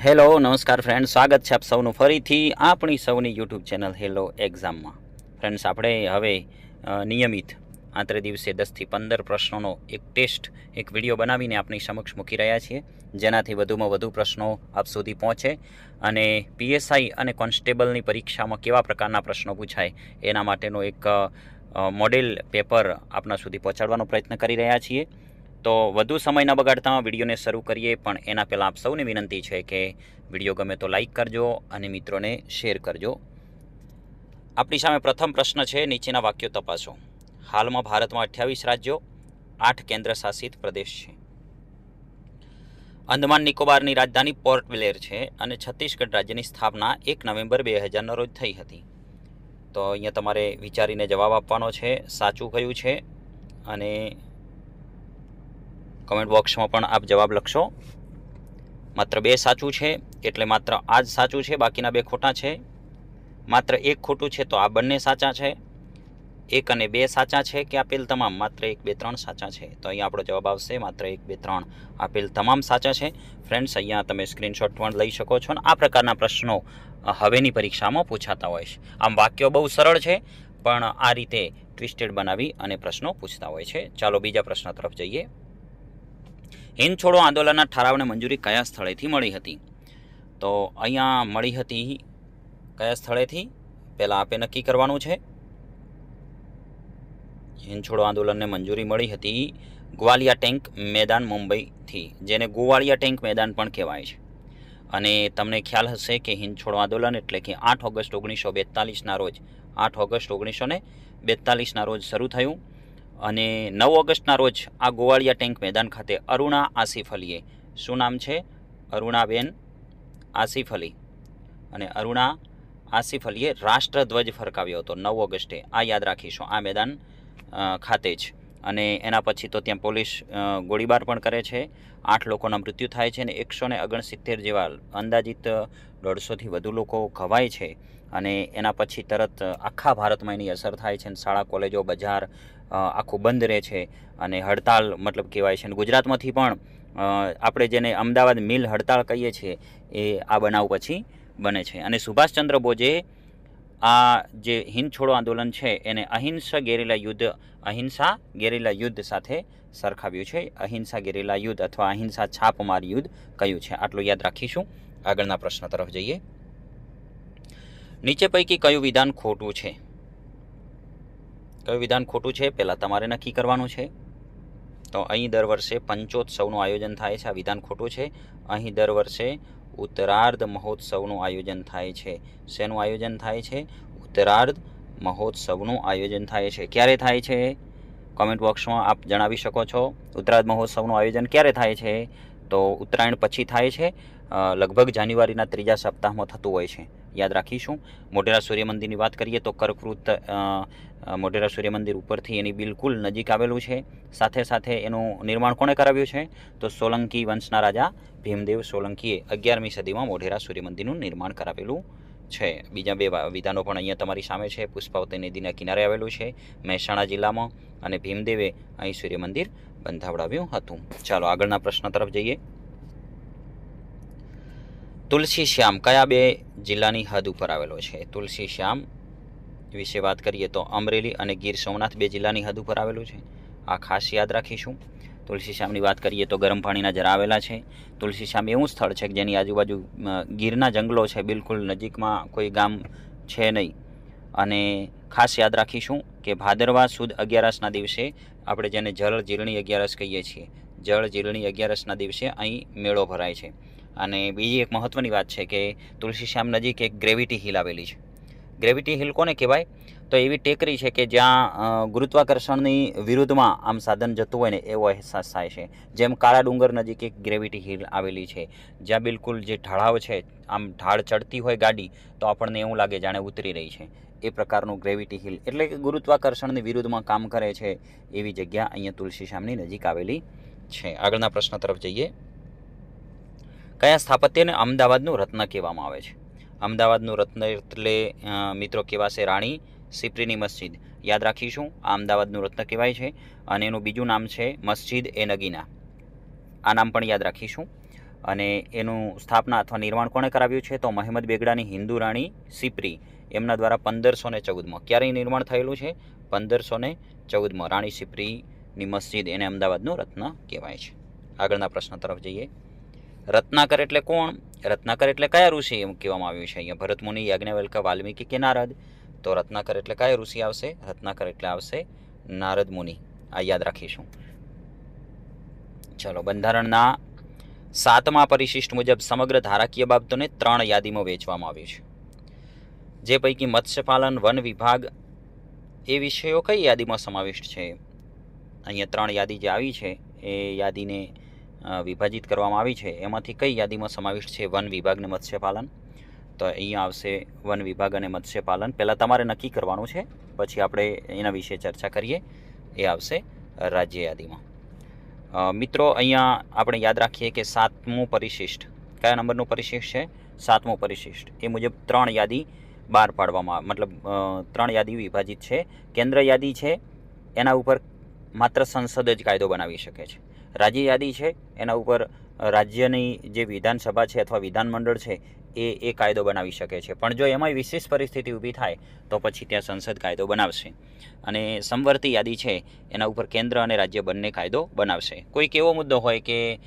Hello નમસ્કાર friend સ્વાગત છે આપ સૌનું ફરીથી આપણી સૌની યુટ્યુબ ચેનલ હેલો એક્ઝામમાં ફ્રેન્ડ્સ આપણે હવે નિયમિત આંતરે દિવસે દસથી પંદર પ્રશ્નોનો એક ટેસ્ટ, એક વીડિયો બનાવીને આપની સમક્ષ મૂકી રહ્યા છીએ. જેનાથી વધુમાં વધુ પ્રશ્નો આપ સુધી પહોંચે. અને પીએસઆઈ અને કોન્સ્ટેબલની પરીક્ષામાં કેવા પ્રકારના પ્રશ્નો પૂછાય, એના માટેનો એક મોડેલ પેપર આપના સુધી પહોંચાડવાનો પ્રયત્ન કરી રહ્યા છીએ. તો વધુ સમય ન બગાડતા વિડીયોને શરૂ કરીએ, પણ એના પહેલાં આપ સૌને વિનંતી છે કે વીડિયો ગમે તો લાઈક કરજો અને મિત્રોને શેર કરજો. આપણી સામે પ્રથમ પ્રશ્ન છે, નીચેના વાક્યો તપાસો. હાલમાં ભારતમાં અઠ્યાવીસ રાજ્યો, આઠ કેન્દ્ર શાસિત પ્રદેશ છે. અંદમાન નિકોબારની રાજધાની પોર્ટ બ્લેર છે અને છત્તીસગઢ રાજ્યની સ્થાપના એક નવેમ્બર બે હજારના રોજ થઈ હતી. તો અહીંયા તમારે વિચારીને જવાબ આપવાનો છે, સાચું કયું છે? અને કમેન્ટ બોક્સમાં પણ આપ જવાબ લખશો. માત્ર બે સાચું છે, એટલે માત્ર આ જ સાચું છે, બાકીના બે ખોટા છે. માત્ર એક ખોટું છે તો આ બંને સાચા છે. એક અને બે સાચા છે કે આપેલ તમામ? માત્ર એક, બે, ત્રણ સાચા છે. તો અહીંયા આપણો જવાબ આવશે, માત્ર એક, બે, ત્રણ આપેલ તમામ સાચા છે. ફ્રેન્ડ્સ અહીંયા તમે સ્ક્રીનશોટ પણ લઈ શકો છો અને આ પ્રકારના પ્રશ્નો હવેની પરીક્ષામાં પૂછાતા હોય છે. આમ વાક્યો બહુ સરળ છે, પણ આ રીતે ટ્વિસ્ટેડ બનાવી અને પ્રશ્નો પૂછતા હોય છે. ચાલો બીજા પ્રશ્ન તરફ જઈએ. હિંદ છોડો આંદોલનના ઠરાવને મંજૂરી કયા સ્થળેથી મળી હતી? તો અહીંયા મળી હતી કયા સ્થળેથી? પહેલાં આપે નક્કી કરવાનું છે. હિંદ છોડો આંદોલનને મંજૂરી મળી હતી ગ્વાલિયા ટેન્ક મેદાન મુંબઈથી, જેને ગોવાળિયા ટેન્ક મેદાન પણ કહેવાય છે. અને તમને ખ્યાલ હશે કે હિંદ છોડો આંદોલન એટલે કે આઠ ઓગસ્ટ ઓગણીસો બેતાલીસના રોજ, આઠ ઓગસ્ટ ઓગણીસો ને બેતાલીસના રોજ શરૂ થયું અને નવ ઓગસ્ટના રોજ આ ગોવાળિયા ટેન્ક મેદાન ખાતે અરુણા આસિફ અલીએ, શું નામ છે? અરુણાબેન આસિફ અલી. અને અરુણા આસિફ અલીએ રાષ્ટ્રધ્વજ ફરકાવ્યો હતો નવ ઓગસ્ટે. આ યાદ રાખીશું, આ મેદાન ખાતે જ. અને એના પછી તો ત્યાં પોલીસ ગોળીબાર પણ કરે છે. આઠ લોકોના મૃત્યુ થાય છે અને એકસો ને ઓગણસિત્તેર જેવા અંદાજિત દોઢસોથી વધુ લોકો ઘવાય છે. અને એના પછી તરત આખા ભારતમાં એની અસર થાય છે અને શાળા, કોલેજો, બજાર આખું બંધ રહે છે. અને હડતાલ મતલબ કહેવાય છે. અને ગુજરાતમાંથી પણ આપણે જેને અમદાવાદ મિલ હડતાળ કહીએ છીએ, એ આ બનાવ પછી બને છે. અને સુભાષચંદ્ર બોઝે આ જે હિંદ છોડો આંદોલન છે, એને અહિંસા ગેરેલા યુદ્ધ, અહિંસા ગેરેલા યુદ્ધ સાથે સરખાવ્યું છે. અહિંસા ગેરેલા યુદ્ધ અથવા અહિંસા છાપમાર યુદ્ધ કયું છે, આટલું યાદ રાખીશું. આગળના પ્રશ્ન તરફ જઈએ. નીચે પૈકી કયું વિધાન ખોટું છે? કયું વિધાન ખોટું છે? પહેલાં તમારે નક્કી કરવાનું છે. તો અહીં દર વર્ષે પંચોત્સવનું આયોજન થાય છે, આ વિધાન ખોટું છે. અહીં દર વર્ષે ઉત્તરાર્ધ મહોત્સવનું આયોજન થાય છે. શેનું આયોજન થાય છે? ઉત્તરાર્ધ મહોત્સવનું આયોજન થાય છે. ક્યારે થાય છે? કોમેન્ટ બોક્સમાં આપ જણાવી શકો છો. ઉત્તરાર્ધ મહોત્સવનું આયોજન ક્યારે થાય છે? તો ઉત્તરાયણ પછી થાય છે. લગભગ જાન્યુઆરીના ત્રીજા સપ્તાહમાં થતું હોય છે. યાદ રાખીશું. મોઢેરા સૂર્ય મંદિરની વાત કરીએ તો કર્કવૃત મોઢેરા સૂર્ય મંદિર ઉપરથી એની બિલકુલ નજીક આવેલું છે. સાથે સાથે એનું નિર્માણ કોણે કરાવ્યું છે? તો સોલંકી વંશના રાજા ભીમદેવ સોલંકીએ અગિયારમી સદીમાં મોઢેરા સૂર્યમંદિરનું નિર્માણ કરાવેલું છે. બીજા બે વિધાનો પણ અહીંયા તમારી સામે છે. પુષ્પાવતી નદીના કિનારે આવેલું છે, મહેસાણા જિલ્લામાં અને ભીમદેવે અહીં સૂર્યમંદિર બંધાવડાવ્યું હતું. ચાલો આગળના પ્રશ્ન તરફ જઈએ. તુલસી શ્યામ કયા બે જિલ્લાની હદ ઉપર આવેલો છે? તુલસી શ્યામ વિશે વાત કરીએ તો અમરેલી અને ગીર સોમનાથ બે જિલ્લાની હદ ઉપર આવેલું છે. આ ખાસ યાદ રાખીશું. તુલસી શ્યામની વાત કરીએ તો ગરમ પાણીના જરા આવેલા છે. તુલસી શ્યામ એવું સ્થળ છે કે જેની આજુબાજુ ગીરના જંગલો છે, બિલકુલ નજીકમાં કોઈ ગામ છે નહીં. અને ખાસ યાદ રાખીશું કે ભાદરવા સુદ અગિયારસના દિવસે આપણે જેને જળ જીરણી અગિયારસ કહીએ છીએ, જળ જીરણી અગિયારસના દિવસે અહીં મેળો ભરાય છે. અને બીજી એક મહત્ત્વની વાત છે કે તુલસી શ્યામ નજીક એક ગ્રેવિટી હિલ આવેલી છે. ગ્રેવિટી હિલ કોને કહેવાય? તો એવી ટેકરી છે કે જ્યાં ગુરુત્વાકર્ષણની વિરુદ્ધમાં આમ સાધન જતું હોય ને એવો અહેસાસ થાય છે. જેમ કાળા ડુંગર નજીક એક ગ્રેવિટી હિલ આવેલી છે. જ્યાં બિલકુલ જે ઢળાવ છે, આમ ઢાળ ચડતી હોય ગાડી, તો આપણને એવું લાગે જાણે ઉતરી રહી છે. એ પ્રકારનું ગ્રેવિટી હિલ એટલે કે ગુરુત્વાકર્ષણની વિરુદ્ધમાં કામ કરે છે એવી જગ્યા અહીંયા તુલસી શ્યામની નજીક આવેલી છે. આગળના પ્રશ્ન તરફ જઈએ. કયા સ્થાપત્યને અમદાવાદનું રત્ન કહેવામાં આવે છે? અમદાવાદનું રત્ન એટલે મિત્રો કહેવાશે રાણી સિપ્રીની મસ્જિદ. યાદ રાખીશું, આ અમદાવાદનું રત્ન કહેવાય છે અને એનું બીજું નામ છે મસ્જિદ એ નગીના. આ નામ પણ યાદ રાખીશું. અને એનું સ્થાપના અથવા નિર્માણ કોણે કરાવ્યું છે? તો મહેમદ બેગડાની હિન્દુ રાણી સિપ્રી. એમના દ્વારા પંદરસો ને ચૌદમાં. ક્યારે નિર્માણ થયેલું છે? પંદરસો ને ચૌદમાં. રાણી સિપ્રીની મસ્જિદ એને અમદાવાદનું રત્ન કહેવાય છે. આગળના પ્રશ્ન તરફ જઈએ. રત્નાકર એટલે કોણ? રત્નાકર એટલે કયા ઋષિ? એમ કહેવામાં આવ્યું છે અહીંયા. ભરતમુનિ યાજ્ઞવલ્ક વાલ્મીકી કે નારદ? તો રત્નાકર એટલે કયા ઋષિ આવશે? રત્નાકર એટલે આવશે નારદ મુનિ. આ યાદ રાખીશું. ચલો, બંધારણના સાતમા પરિશિષ્ટ મુજબ સમગ્ર ધારાકીય બાબતોને ત્રણ યાદીમાં વહેંચવામાં આવ્યું છે. જે પૈકી મત્સ્યપાલન, વન વિભાગ એ વિષયો કઈ યાદીમાં સમાવિષ્ટ છે? અહીંયા ત્રણ યાદી જે આવી છે, એ યાદીને વિભાજિત કરવામાં આવી છે. એમાંથી કઈ યાદીમાં સમાવિષ્ટ છે વન વિભાગ અને મત્સ્યપાલન? તો અહીંયા આવશે વન વિભાગ અને મત્સ્યપાલન પહેલાં તમારે નક્કી કરવાનું છે, પછી આપણે એના વિશે ચર્ચા કરીએ. એ આવશે રાજ્ય યાદીમાં. મિત્રો, અહીંયા આપણે યાદ રાખીએ કે સાતમું પરિશિષ્ટ, કયા નંબરનું પરિશિષ્ટ છે? સાતમું પરિશિષ્ટ. એ મુજબ ત્રણ યાદી બહાર પાડવામાં, મતલબ ત્રણ યાદી વિભાજિત છે. કેન્દ્ર યાદી છે, એના ઉપર માત્ર સંસદ જ કાયદો બનાવી શકે છે. રાજ્ય યાદી છે, એના ઉપર રાજ્યની જે વિધાનસભા છે અથવા વિધાનમંડળ છે એ એ કાયદો બનાવી શકે છે. પણ જો એમાં વિશેષ પરિસ્થિતિ ઊભી થાય, તો પછી ત્યાં સંસદ કાયદો બનાવશે. અને સમવર્તી યાદી છે, એના ઉપર કેન્દ્ર અને રાજ્ય બંને કાયદો બનાવશે. કોઈક એવો મુદ્દો હોય કે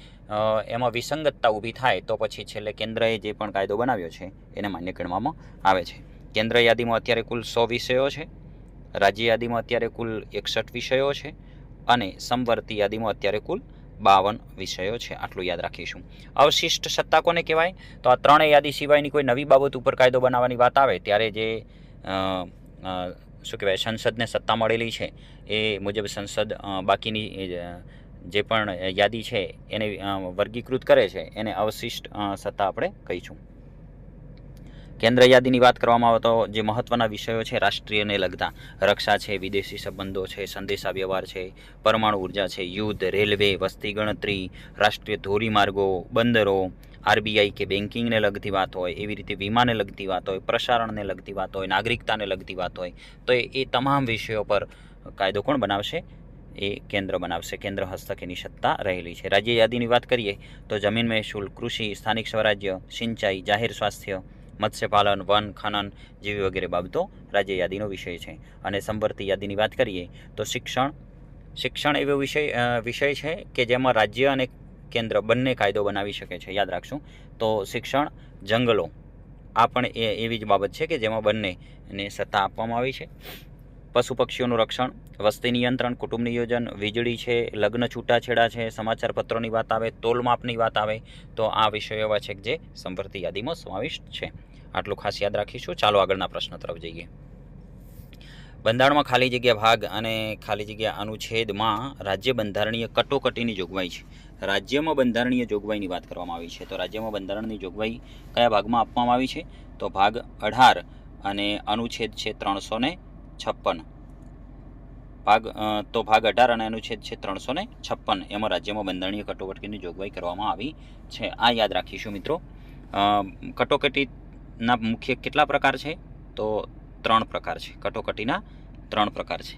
એમાં વિસંગતતા ઊભી થાય, તો પછી છેલ્લે કેન્દ્રએ જે પણ કાયદો બનાવ્યો છે, એને માન્ય ગણવામાં આવે છે. કેન્દ્ર યાદીમાં અત્યારે કુલ સો વિષયો છે, રાજ્ય યાદીમાં અત્યારે કુલ એકસઠ વિષયો છે, અને સમવર્તી યાદીમાં અત્યારે કુલ બાવન વિષયો છે, આટલું યાદ રાખીશું. અવશિષ્ટ સત્તા કોને કહેવાય? તો આ ત્રણેય યાદી સિવાયની કોઈ નવી બાબત ઉપર કાયદો બનાવવાની વાત આવે, ત્યારે જે શું કહેવાય, સંસદને સત્તા મળેલી છે, એ મુજબ સંસદ બાકીની જે પણ યાદી છે, એને વર્ગીકૃત કરે છે, એને અવશિષ્ટ સત્તા આપણે કહીશું. કેન્દ્ર યાદીની વાત કરવામાં આવે તો જે મહત્ત્વના વિષયો છે રાષ્ટ્રીયને લગતા, રક્ષા છે, વિદેશી સંબંધો છે સંદેશા વ્યવહાર છે, પરમાણુ ઊર્જા છે, યુદ્ધ, રેલવે, વસ્તી ગણતરી, રાષ્ટ્રીય ધોરીમાર્ગો, બંદરો, આરબીઆઈ કે બેન્કિંગને લગતી વાત હોય, એવી રીતે વીમાને લગતી વાત હોય, પ્રસારણને લગતી વાત હોય, નાગરિકતાને લગતી વાત હોય, તો એ તમામ વિષયો પર કાયદો કોણ બનાવશે? એ કેન્દ્ર બનાવશે. કેન્દ્ર હસ્તકેની સત્તા રહેલી છે. રાજ્ય યાદીની વાત કરીએ તો જમીન મહેસૂલ, કૃષિ, સ્થાનિક સ્વરાજ્ય, સિંચાઈ, જાહેર સ્વાસ્થ્ય મત્સ્યપાલન, વન, ખનન જેવી વગેરે બાબતો રાજ્ય યાદીનો વિષય છે. અને સંવર્તી યાદીની વાત કરીએ તો શિક્ષણ શિક્ષણ એવો વિષય વિષય છે કે જેમાં રાજ્ય અને કેન્દ્ર બંને કાયદો બનાવી શકે છે. યાદ રાખશું. તો શિક્ષણ, જંગલો, આ પણ એ, એવી જ બાબત છે કે જેમાં બંનેને સત્તા આપવામાં આવી છે. પશુ પક્ષીઓનું રક્ષણ, વસ્તી નિયંત્રણ, કુટુંબ નિયોજન, વીજળી છે, લગ્ન છૂટાછેડા છે, સમાચાર પત્રોની વાત આવે તોલમાપની વાત આવે, તો આ વિષયો એવા છે કે જે સંવર્તી યાદીમાં સમાવિષ્ટ છે. આટલું ખાસ યાદ રાખીશું. ચાલો આગળના પ્રશ્ન તરફ જઈએ. બંધારણમાં ખાલી જગ્યા ભાગ અને ખાલી જગ્યા અનુચ્છેદમાં રાજ્ય બંધારણીય કટોકટીની જોગવાઈ છે. રાજ્યમાં બંધારણીય જોગવાઈની વાત કરવામાં આવી છે. તો રાજ્યમાં બંધારણની જોગવાઈ કયા ભાગમાં આપવામાં આવી છે? તો ભાગ અઢાર અને અનુચ્છેદ છે ત્રણસો છપ્પન. ભાગ તો ભાગ અઢાર અને અનુચ્છેદ છે ત્રણસો ને છપ્પન. એમાં રાજ્યમાં બંધારણીય કટોકટીની જોગવાઈ કરવામાં આવી છે. આ યાદ રાખીશું મિત્રો. કટોકટીના મુખ્ય કેટલા પ્રકાર છે? તો ત્રણ પ્રકાર છે. કટોકટીના ત્રણ પ્રકાર છે.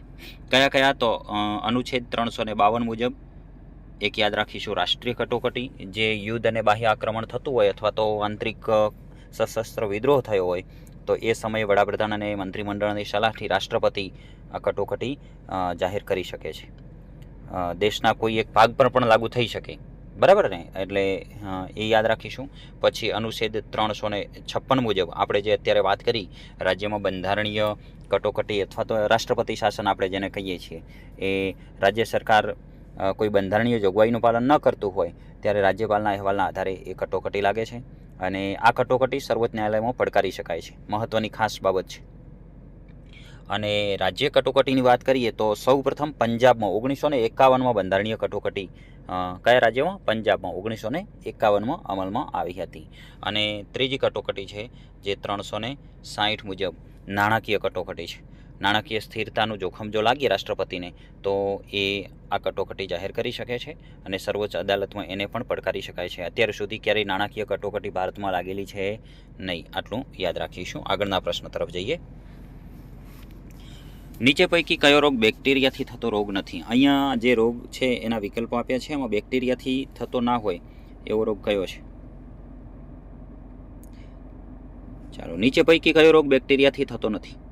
કયા કયા? તો અનુચ્છેદ ત્રણસો ને બાવન મુજબ એક યાદ રાખીશું. રાષ્ટ્રીય કટોકટી, જે યુદ્ધ અને બાહ્ય આક્રમણ થતું હોય અથવા તો આંતરિક સશસ્ત્ર વિદ્રોહ થયો હોય તો એ સમયે વડાપ્રધાન અને મંત્રીમંડળની સલાહથી રાષ્ટ્રપતિ કટોકટી જાહેર કરી શકે છે. દેશના કોઈ એક ભાગ પર પણ લાગુ થઈ શકે. બરાબર ને? એટલે એ યાદ રાખીશું. પછી અનુચ્છેદ ત્રણસો ને છપ્પન મુજબ આપણે જે અત્યારે વાત કરી, રાજ્યમાં બંધારણીય કટોકટી અથવા તો રાષ્ટ્રપતિ શાસન આપણે જેને કહીએ છીએ, એ રાજ્ય સરકાર કોઈ બંધારણીય જોગવાઈનું પાલન ન કરતું હોય, ત્યારે રાજ્યપાલના અહેવાલના આધારે એ કટોકટી લાગે છે. અને આ કટોકટી સર્વોચ્ચ ન્યાયાલયમાં પડકારી શકાય છે. મહત્ત્વની ખાસ બાબત છે. અને રાજ્ય કટોકટીની વાત કરીએ તો સૌ પ્રથમ પંજાબમાં ઓગણીસો ને એકાવનમાં બંધારણીય કટોકટી કયા રાજ્યમાં? પંજાબમાં ઓગણીસો ને એકાવનમાં અમલમાં આવી હતી. અને ત્રીજી કટોકટી છે જે ત્રણસો ને સાહીઠ મુજબ નાણાકીય કટોકટી છે. નાણાકીય સ્થિરતાનું જોખમ જો લાગે રાષ્ટ્રપતિને, તો એ આ કટોકટી જાહેર કરી શકે છે અને સર્વોચ્ચ અદાલતમાં એને પણ પડકારી શકાય છે. અત્યાર સુધી ક્યારેય નાણાકીય કટોકટી ભારતમાં લાગેલી છે નહીં. આટલું યાદ રાખીશું. આગળના પ્રશ્ન તરફ જઈએ. નીચે પૈકી કયો રોગ બેક્ટેરિયાથી થતો રોગ નથી? અહીંયા જે રોગ છે એના વિકલ્પો આપ્યા છે. એમાં બેક્ટેરિયાથી થતો ના હોય એવો રોગ કયો છે? ચાલો, નીચે પૈકી કયો રોગ બેક્ટેરિયાથી થતો નથી?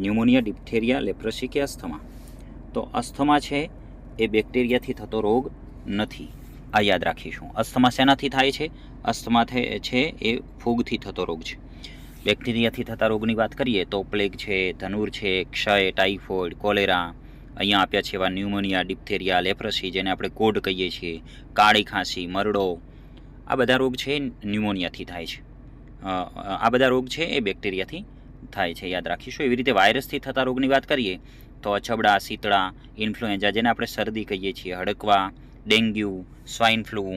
ન્યુમોનિયા, ડિપ્થેરિયા, લેપ્રસી કે અસ્થમા? તો અસ્થમા છે એ બેક્ટેરિયાથી થતો રોગ નથી. આ યાદ રાખીશું. અસ્થમા શેનાથી થાય છે? અસ્થમા છે એ ફૂગથી થતો રોગ છે. બેક્ટેરિયાથી થતા રોગની વાત કરીએ તો પ્લેગ છે, ધનુર છે, ક્ષય, ટાઇફોઇડ, કોલેરા, અહીંયા આપ્યા છે એવા ન્યુમોનિયા, ડિપ્થેરિયા, લેપ્રસી જેને આપણે કોડ કહીએ છીએ. કાળી ખાંસી, મરડો, આ બધા રોગ છે ન્યુમોનિયાથી થાય છે. આ બધા રોગ છે એ બેક્ટેરિયાથી થાય છે, યાદ રાખીશું. એવી રીતે વાયરસથી થતા રોગની વાત કરીએ, તો અછબડા, શીતળા, ઇન્ફ્લુએન્ઝા, જેને આપણે શરદી કહીએ છીએ, હડકવા, ડેન્ગ્યુ, સ્વાઇન ફ્લૂ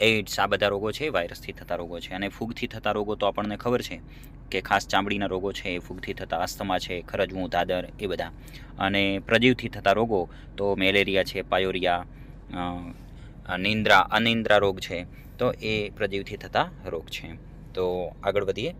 એઇડ્સ, આ બધા રોગો છે વાયરસથી થતા રોગો છે. અને ફૂગથી થતા રોગો તો આપણને ખબર છે કે ખાસ ચામડીના રોગો છે, ફૂગથી થતા અસ્થમા છે ખરજવું દાદર એ બધા. અને પ્રજીવથી થતા રોગો તો મેલેરિયા છે, પાયોરિયા નિંદ્રા અનિંદ્રા રોગ છે, તો એ પ્રજીવથી થતા રોગ છે. તો આગળ વધીએ.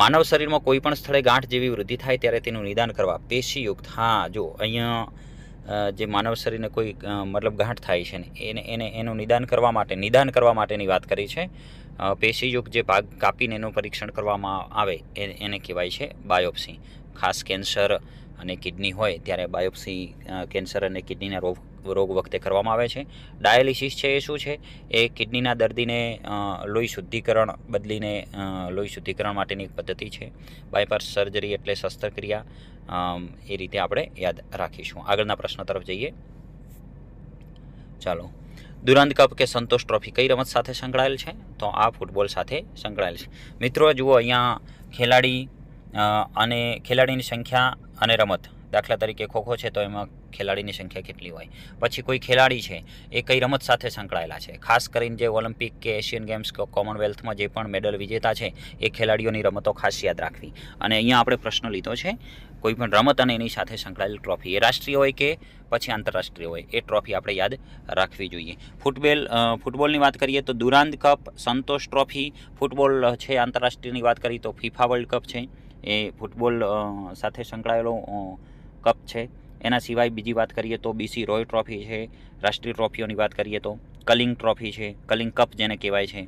માનવ શરીરમાં કોઈ પણ સ્થળે ગાંઠ જેવી વૃદ્ધિ થાય ત્યારે તેનું નિદાન કરવા પેશીયુક્ત. હા, જો અહીંયા જે માનવ શરીરને કોઈ મતલબ ગાંઠ થાય છે ને, એને એને, એનું નિદાન કરવા માટે, નિદાન કરવા માટેની વાત કરી છે. પેશીયુક્ત જે ભાગ કાપીને એનું પરીક્ષણ કરવામાં આવે એને કહેવાય છે બાયોપ્સી. ખાસ કેન્સર અને કિડની હોય, ત્યારે બાયોપ્સી કેન્સર અને કિડનીના રોગ રોગ વખતે કરવામાં આવે છે. ડાયાલિસિસ છે એ શું છે? એ કિડનીના દર્દીને લોહી શુદ્ધિકરણ બદલીને લોહી શુદ્ધિકરણ માટેની એક પદ્ધતિ છે. બાયપાસ સર્જરી એટલે શસ્ત્રક્રિયા એ રીતે આપણે યાદ રાખીશું. આગળના પ્રશ્ન તરફ જઈએ. ચાલો. દુરાંત કપ કે સંતોષ ટ્રોફી કઈ રમત સાથે સંકળાયેલ છે? તો આ ફૂટબોલ સાથે સંકળાયેલ છે. મિત્રો, જુઓ, અહીંયા ખેલાડી અને ખેલાડીની સંખ્યા અને રમત. દાખલા તરીકે ખોખો છે તો એમાં ખેલાડીની સંખ્યા કેટલી હોય? પછી કોઈ ખેલાડી છે, એ કઈ રમત સાથે સંકળાયેલા છે? ખાસ કરીને જે ઓલિમ્પિક કે એશિયન ગેમ્સ કે કોમનવેલ્થમાં જે પણ મેડલ વિજેતા છે, એ ખેલાડીઓની રમતો ખાસ યાદ રાખવી. અને અહીંયા આપણે પ્રશ્ન લીધો છે, કોઈ પણ રમત અને એની સાથે સંકળાયેલ ટ્રોફી એ રાષ્ટ્રીય હોય કે પછી આંતરરાષ્ટ્રીય હોય, એ ટ્રોફી આપણે યાદ રાખવી જોઈએ. ફૂટબોલ ફૂટબોલની વાત કરીએ તો Durand cup, Santosh trophy football છે આંતરરાષ્ટ્રીયની વાત કરીએ તો ફિફા વર્લ્ડ કપ છે, એ ફૂટબોલ સાથે સંકળાયેલો કપ છે. એના સિવાય બીજી વાત કરીએ તો બીસી રોય ટ્રોફી છે, રાષ્ટ્રીય ટ્રોફીઓની વાત કરીએ તો કલિંગ ટ્રોફી છે, કલિંગ કપ જેને કહેવાય છે.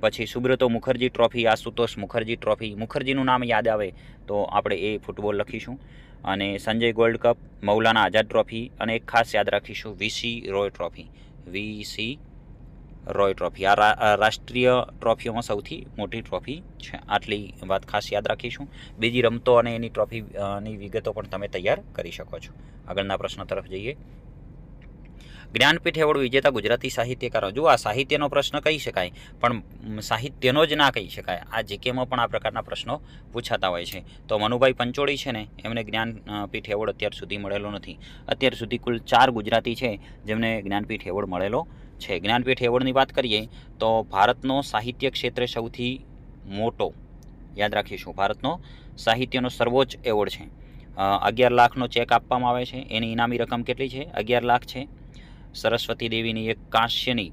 પછી સુબ્રતો મુખર્જી ટ્રોફી, આશુતોષ મુખર્જી ટ્રોફી, મુખર્જીનું નામ યાદ આવે તો આપણે એ ફૂટબોલ લખીશું. અને Sanjay gold cup, Maulana Azad trophy અને એક ખાસ યાદ રાખીશું VC Roy trophy. VC Roy trophy. આ રાષ્ટ્રીય ટ્રોફીઓમાં સૌથી મોટી ટ્રોફી છે. આટલી વાત ખાસ યાદ રાખીશું. બીજી રમતો અને એની ટ્રોફીની વિગતો પણ તમે તૈયાર કરી શકો છો. આગળના પ્રશ્ન તરફ જઈએ. જ્ઞાનપીઠ એવોર્ડ વિજેતા ગુજરાતી સાહિત્યકારો. જો આ સાહિત્યનો પ્રશ્ન કહી શકાય, પણ સાહિત્યનો જ ના કહી શકાય. આ જીકેમાં પણ આ પ્રકારના પ્રશ્નો પૂછાતા હોય છે. તો મનુભાઈ પંચોળી છે ને, એમને જ્ઞાનપીઠ એવોર્ડ અત્યાર સુધી મળેલો નથી. અત્યાર સુધી કુલ ચાર ગુજરાતી છે જેમને જ્ઞાનપીઠ એવોર્ડ મળેલો છે. જ્ઞાનપીઠ એવોર્ડની વાત કરીએ તો ભારતનો સાહિત્ય ક્ષેત્રે સૌથી મોટો, યાદ રાખીશું, ભારતનો સાહિત્યનો સર્વોચ્ચ એવોર્ડ છે. અગિયાર લાખનો ચેક આપવામાં આવે છે. એની ઇનામી રકમ કેટલી છે? અગિયાર લાખ છે. સરસ્વતી દેવીની એક કાંસ્યની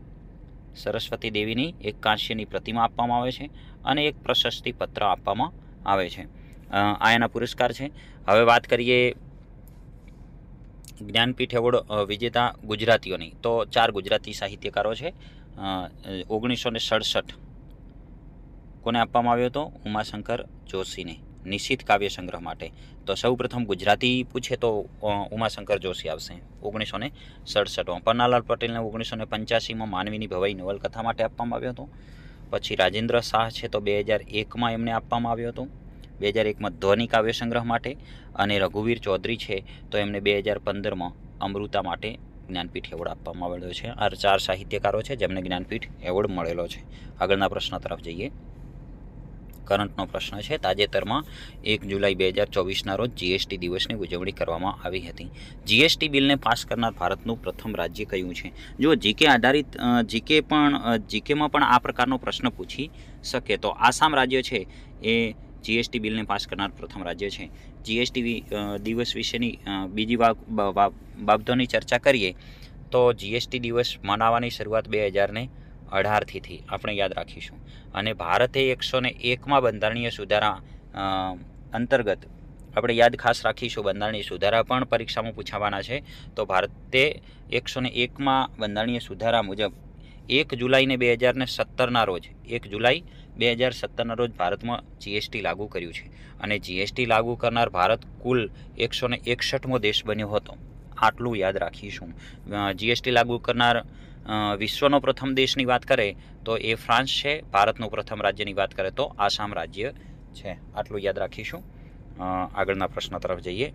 સરસ્વતી દેવીની એક કાંસ્યની પ્રતિમા આપવામાં આવે છે અને એક પ્રશસ્તિ પત્ર આપવામાં આવે છે. આ એના પુરસ્કાર છે. હવે વાત કરીએ જ્ઞાનપીઠ એવોર્ડ વિજેતા ગુજરાતીઓની. તો ચાર ગુજરાતી સાહિત્યકારો છે. ઓગણીસો ને સડસઠ કોને આપવામાં આવ્યો હતો? ઉમાશંકર જોશીને. નિશ્ચિત કાવ્ય સંગ્રહ માટે. તો સૌ પ્રથમ ગુજરાતી પૂછે તો ઉમાશંકર જોશી આવશે. ઓગણીસો ને સડસઠમાં. પન્નાલાલ પટેલને ઓગણીસો ને પંચ્યાસીમાં માનવીની ભવાઈ નવલકથા માટે આપવામાં આવ્યો હતો. પછી રાજેન્દ્ર શાહ છે તો બે હજાર એકમાં એમને આપવામાં આવ્યો હતો. બે હજાર એકમાં ધ્વનિ કાવ્ય સંગ્રહ માટે અને રઘુવીર ચૌધરી છે, તો એમને બે હજાર પંદરમાં અમૃતા માટે જ્ઞાનપીઠ એવોર્ડ આપવામાં આવેલો છે. આ ચાર સાહિત્યકારો છે જેમને જ્ઞાનપીઠ એવોર્ડ મળેલો છે. આગળના પ્રશ્ન તરફ જઈએ. કરંટનો પ્રશ્ન છે. તાજેતરમાં એક જુલાઈ બે હજાર ચોવીસના રોજ જીએસટી દિવસની ઉજવણી કરવામાં આવી હતી. જીએસટી બિલને પાસ કરનાર ભારતનું પ્રથમ રાજ્ય કયું છે? જો જીકે આધારિત જીકે પણ જીકેમાં પણ આ પ્રકારનો પ્રશ્ન પૂછી શકે તો આસામ રાજ્ય છે એ જીએસટી બિલને પાસ કરનાર પ્રથમ રાજ્ય છે. જીએસટી દિવસ વિશેની બીજી બાબ- બાબ- બાબતોની ચર્ચા કરીએ, તો જીએસટી દિવસ મનાવવાની શરૂઆત બે હજારને અઢારથી થી આપણે યાદ રાખીશું. અને ભારતે એકસો ને એકમાં બંધારણીય સુધારા અંતર્ગત, આપણે યાદ ખાસ રાખીશું, બંધારણીય સુધારા પણ પરીક્ષામાં પૂછાવાના છે. તો ભારતે એકસો ને એકમાં બંધારણીય સુધારા મુજબ, એક જુલાઈને બે હજારને સત્તરના રોજ, એક જુલાઈ બે હજાર સત્તરના રોજ ભારતમાં જીએસટી લાગુ કર્યું છે અને જીએસટી લાગુ કરનાર ભારત કુલ એકસો ને એકસઠમો દેશ બન્યો હતો. આટલું યાદ રાખીશું. જીએસટી લાગુ કરનાર વિશ્વનો પ્રથમ દેશની વાત કરે તો એ ફ્રાન્સ છે, ભારતનું પ્રથમ રાજ્યની વાત કરે તો આસામ રાજ્ય છે. આટલું યાદ રાખીશું. આગળના પ્રશ્ન તરફ જઈએ.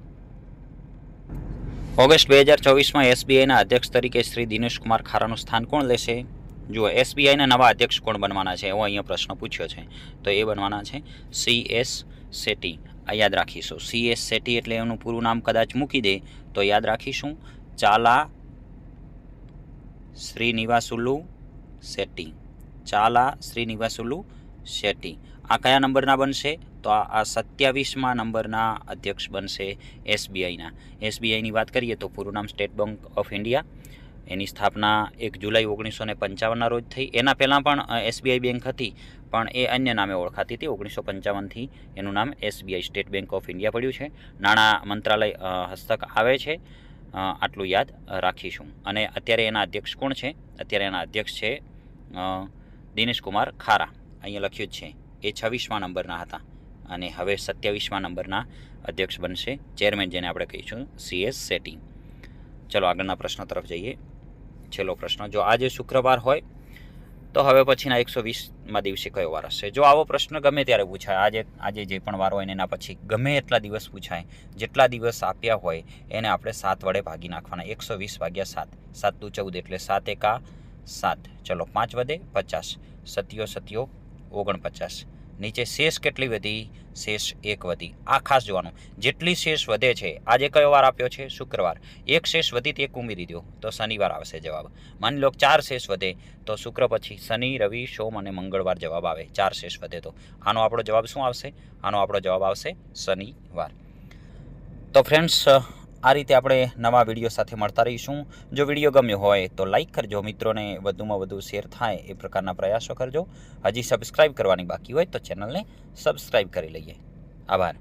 ઓગસ્ટ બે હજાર ચોવીસમાં એસબીઆઈના અધ્યક્ષ તરીકે શ્રી દિનેશ કુમાર ખારાનું સ્થાન કોણ લેશે? જુઓ એસબીઆઈના નવા અધ્યક્ષ કોણ બનવાના છે? એવો અહીંયા પ્રશ્ન પૂછ્યો છે. તો એ બનવાના છે સી એસ સેટી આ યાદ રાખીશું. સી એસ સેટી એટલે એનું પૂરું નામ કદાચ મૂકી દે તો યાદ રાખીશું. ચાલા શ્રીનિવાસુલુ શેટ્ટી. ચાલા શ્રીનિવાસુલુ શેટ્ટી. આ કયા નંબરના બનશે? તો આ આ સત્યાવીસમાં નંબરના અધ્યક્ષ બનશે એસબીઆઈના એસબીઆઈની વાત કરીએ તો પૂરું નામ સ્ટેટ બેંક ઓફ ઇન્ડિયા. એની સ્થાપના એક જુલાઈ ઓગણીસો ને પંચાવનના રોજ થઈ. એના પહેલાં પણ એસબીઆઈ બેંક હતી, પણ એ અન્ય નામે ઓળખાતી હતી. ઓગણીસો પંચાવનથી એનું નામ SBI State Bank of India પડ્યું છે. નાણાં મંત્રાલય હસ્તક આવે છે. આટલું યાદ રાખીશું. અને અત્યારે એના અધ્યક્ષ કોણ છે? અત્યારે એના અધ્યક્ષ છે દિનેશ કુમાર ખારા. અહીંયા લખ્યું જ છે, એ છવ્વીસમા નંબરના હતા અને હવે સત્યાવીસમા નંબરના અધ્યક્ષ બનશે. ચેરમેન જેને આપણે કહીશું, સી એસ સેટી ચલો આગળના પ્રશ્ન તરફ જઈએ. છેલ્લો પ્રશ્ન. જો આજે શુક્રવાર હોય, તો હવે પછીના એકસો વીસમાં દિવસે કયો વાર હશે? જો આવો પ્રશ્ન ગમે ત્યારે પૂછાય. આજે આજે જે પણ વાર હોય એના પછી ગમે એટલા દિવસ પૂછાય. જેટલા દિવસ આપ્યા હોય, એને આપણે સાત વડે ભાગી નાખવાના. એકસો વીસ ભાગ્યા સાત. સાત દુ ચૌદ એટલે સાત એકા સાત. ચલો, પાંચ વધે પચાસ. સત્યો સત્યો ઓગણપચાસ. નીચે શેષ કેટલી વધી? શેષ એક વધી. આ ખાસ જોવાનું. જેટલી શેષ વધે છે, આજે કયો વાર આપ્યો છે? શુક્રવાર. એક શેષ વધી તે ઉમેરી દો તો શનિવાર આવશે જવાબ. માની લો ચાર શેષ વધે, તો શુક્ર પછી શનિ, રવિ, સોમ અને મંગળવાર જવાબ આવે. ચાર શેષ વધે તો. આનો આપણો જવાબ શું આવશે? આનો આપણો જવાબ આવશે શનિવાર. તો ફ્રેન્ડ્સ આ રીતે આપણે નવા વીડિયો સાથે મળતા રહીશું. જો વીડિયો ગમ્યો હોય તો લાઇક કરજો, મિત્રોને વધુમાં વધુ શેર થાય એ પ્રકારના પ્રયાસો કરજો. હજી સબસ્ક્રાઇબ કરવાની બાકી હોય તો ચેનલને સબસ્ક્રાઈબ કરી લઈએ. આભાર.